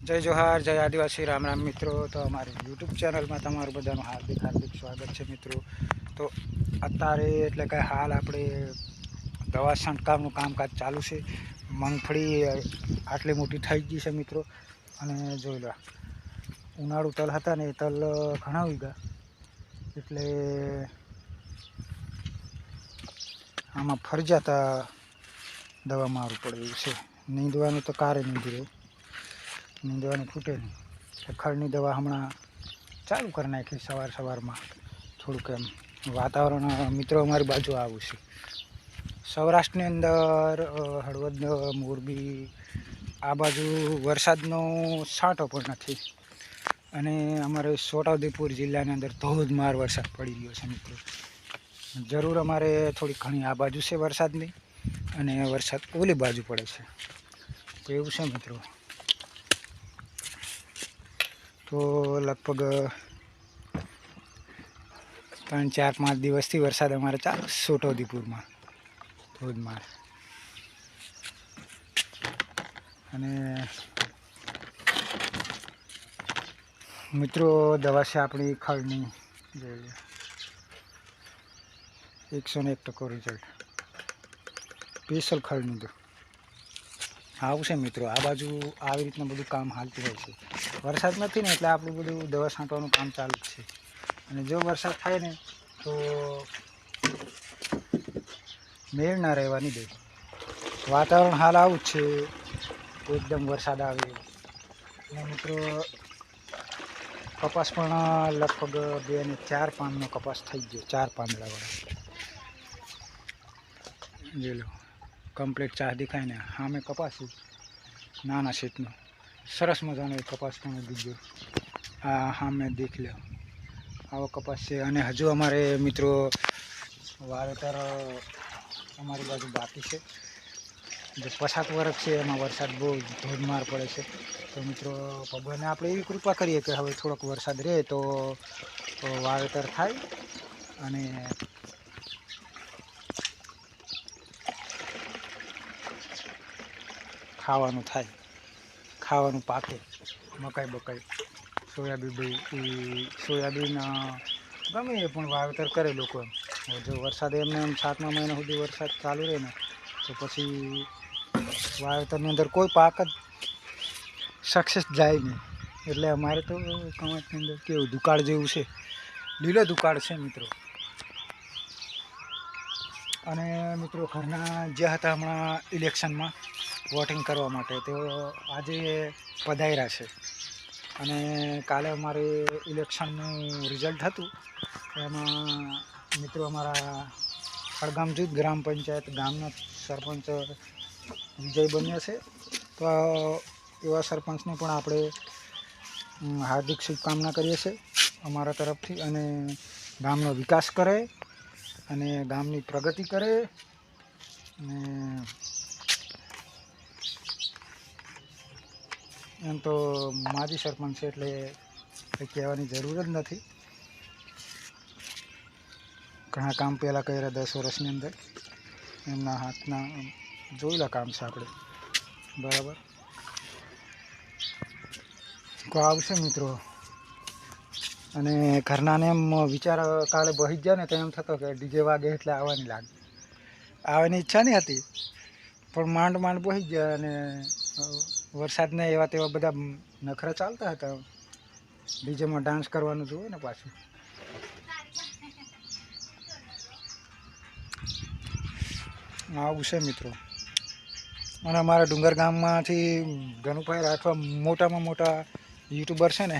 જય જોહાર, જય આદિવાસી, રામ રામ મિત્રો. તો અમારી યુટ્યુબ ચેનલમાં તમારું બધાનું હાર્દિક હાર્દિક સ્વાગત છે મિત્રો. તો અત્યારે એટલે કે હાલ આપણે દવા છંટકાવનું કામકાજ ચાલુ છે. મગફળી આટલી મોટી થઈ ગઈ છે મિત્રો. અને જોઈ લો, ઉનાળુ તલ હતા ને એ તલ ઘણા ઉગ્યા એટલે આમાં ફરજિયાત દવા મારવું પડે એવું છે. નીંદવાનું તો કારે નીંદી રહ્યું નીંદવાનું ખૂટે નહીં ખડની દવા હમણાં ચાલુ કરી નાખી સવાર સવારમાં. થોડુંક એમ વાતાવરણ, મિત્રો અમારી બાજુ આવું છે. સૌરાષ્ટ્રની અંદર હળવદ મોરબી, આ બાજુ વરસાદનો છાંટો પણ નથી. અને અમારે છોટાઉદેપુર જિલ્લાની અંદર ધોધમાર વરસાદ પડી રહ્યો છે, મિત્રો. જરૂર અમારે થોડી ઘણી આ બાજુ છે વરસાદની અને વરસાદ ઓલી બાજુ પડે છે. તો એવું છે, મિત્રો. તો લગભગ ત્રણ ચાર પાંચ દિવસથી વરસાદ અમારે ચાલુ છોટોદીપુરમાં ધોધમાર અને મિત્રો, દવા છે આપણી ખળની જોઈએ. એકસો ને એક ટકો રિઝલ્ટ સ્પેશિયલ ખડની તો આવું છે મિત્રો. આ બાજુ આવી રીતના બધું કામ હાલતું હોય છે. વરસાદ નથી ને એટલે આપણું બધું દવા છાંટવાનું કામ ચાલુ છે. અને જો વરસાદ થાય ને તો મેળ ના રહેવાની દે. વાતાવરણ હાલ આવું જ છે. એકદમ વરસાદ આવે. અને મિત્રો, કપાસ પણ લગભગ બે ને ચાર પાનનો કપાસ થઈ ગયો. ચાર પાંદડાવાળો. જોઈ લો. કમ્પ્લીટ ચાહ દેખાય ને સામે કપાસ. નાના શીટનો સરસ મજાનો એ કપાસ ઉગી ગયો આ સામે દેખ લો આવો કપાસ છે. અને હજુ અમારે મિત્રો વાવેતર, અમારી બાજુ બાકી છે. જે પછાત વર્ગ છે, એમાં વરસાદ બહુ ધોધમાર પડે છે. તો મિત્રો ભગવાનને આપણે એવી કૃપા કરીએ કે હવે થોડોક વરસાદ રહે તો વાવેતર થાય. અને ખાવાનું થાય. ખાવાનું પાકે. મકાઈ બકાઈ. સોયાબીન સોયાબીન ગમે એ પણ વાવેતર કરે લોકો એમ. જો વરસાદ એમને એમ સાતમા મહિના સુધી વરસાદ ચાલુ રહે ને, તો પછી વાવેતરની અંદર કોઈ પાક જ સક્સેસ જાય નહીં. એટલે અમારે તો કમાટની અંદર કેવું દુકાળ જેવું છે. લીલો દુકાળ છે મિત્રો. અને મિત્રો ઘરના જે હતા હમણાં ઇલેક્શનમાં વોટિંગ કરવા માટે, તેઓ આજે પધાર્યા છે. અને કાલે અમારે ઇલેક્શનનું રિઝલ્ટ હતું. એમાં મિત્રો અમારા ખડગામ જૂથ ગ્રામ પંચાયત ગામના સરપંચ વિજય બન્યા છે. તો એવા સરપંચને પણ આપણે હાર્દિક શુભકામના કરીએ છીએ અમારા તરફથી અને ગામનો વિકાસ કરે અને ગામની પ્રગતિ કરે અને એમ તો માજી સરપંચ છે એટલે કંઈ કહેવાની જરૂર જ નથી. ઘણા કામ પહેલાં કર્યા દસ વર્ષની અંદર. એમના હાથના જોયેલા કામ છે આપણે. બરાબર? તો આવશે મિત્રો. અને ઘરનાને એમ વિચાર, કાલે બહી જ ને તો એમ થતો કે ડીજે વાગે એટલે આવવાની લાગે. આવવાની ઈચ્છા નહીં હતી, પણ માંડ માંડ બહી ગયા અને વરસાદને એવા તેવા બધા નખરા ચાલતા હતા. ડીજેમાં ડાન્સ કરવાનું જોવે ને પાછું. આવું છે મિત્રો. અને અમારા ડુંગર ગામમાંથી ગનુભાઈ રાઠવા મોટામાં મોટા યુટ્યુબર છે ને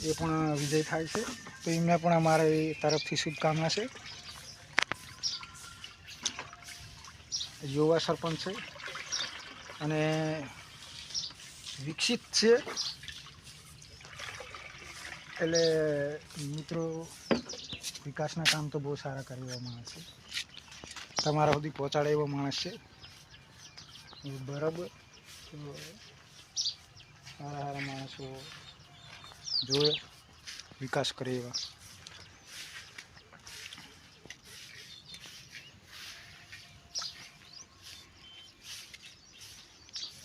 એ પણ વિજય થાય છે. તો એમને પણ અમારી તરફથી શુભકામના છે. યુવા સરપંચ છે. અને વિકસિત છે. એટલે મિત્રો, વિકાસના કામ તો બહુ સારા કરે એવા માણસ છે. તમારા સુધી પહોંચાડે એવો માણસ છે. બરાબર? સારા સારા માણસો જોવે વિકાસ કરે એવા.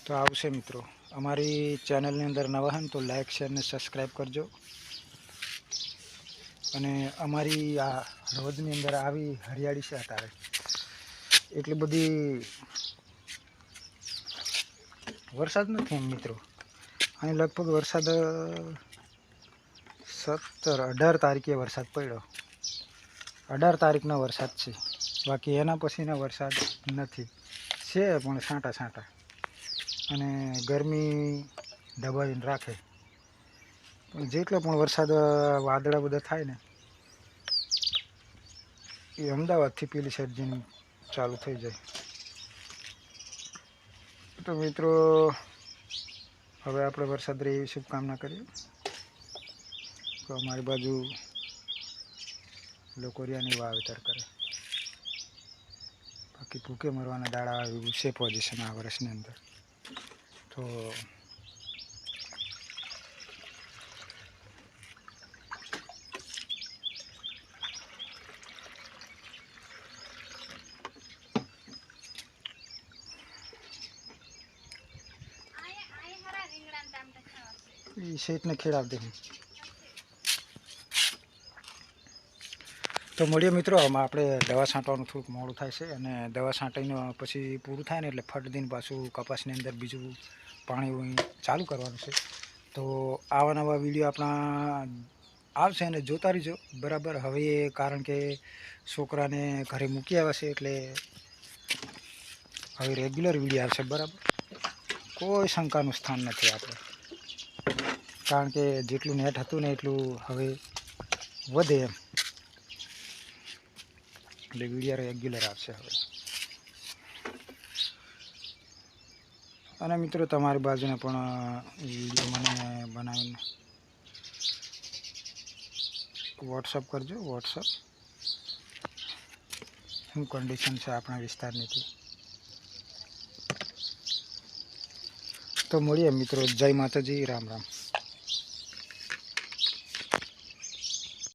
તો આવશે મિત્રો. અમારી ચેનલની અંદર નવા હન તો લાઇક શેર ને સબસ્ક્રાઈબ કરજો. અને અમારી આ રોજની અંદર આવી હરિયાળી છે અત્યારે એટલી બધી વરસાદ નથી એમ મિત્રો. અને લગભગ વરસાદ સત્તર, અઢાર તારીખે વરસાદ પડ્યો. અઢાર તારીખનો વરસાદ છે. બાકી એના પછીનો વરસાદ નથી. છે પણ છાંટા છાંટા અને ગરમી દબાવીને રાખે. જેટલો પણ વરસાદ વાદળા બધા થાય ને, એ અમદાવાદથી પેલી સર્જન ચાલુ થઈ જાય. તો મિત્રો, હવે આપણે વરસાદ રહી એવી શુભકામના કરીએ. તો અમારી બાજુ લોકોરિયાની વાવેતર કરે. બાકી ભૂકે મરવાના દાડા આવી છે પોઝિશન આ વર્ષની અંદર. તો એ શેઠને ખેડાવ દે. તો મળીએ મિત્રો, આમાં આપણે દવા છાંટવાનું થોડુંક મોડું થાય છે અને દવા છાંટીને પછી પૂરું થાય ને એટલે ફટ દિન પાછું કપાસની અંદર બીજું પાણી ચાલુ કરવાનું છે. તો આવા નવા વીડિયો આપણા આવશે અને જોતા રહીજો. બરાબર, હવે કારણ કે છોકરાને ઘરે મૂકી આવ્યા છે એટલે હવે રેગ્યુલર વીડિયો આવશે, બરાબર? કોઈ શંકાનું સ્થાન નથી આપણે. કારણ કે જેટલું નેટ હતું ને એટલું હવે વધે એમ. એટલે વિડીયા રેગ્યુલર આવશે હવે. અને મિત્રો, તમારી બાજુને પણ વીડિયો મને બનાવીને વોટ્સઅપ કરજો વોટ્સઅપ શું કન્ડિશન છે આપણા વિસ્તારની તો મળીએ મિત્રો. જય માતાજી. રામ રામ.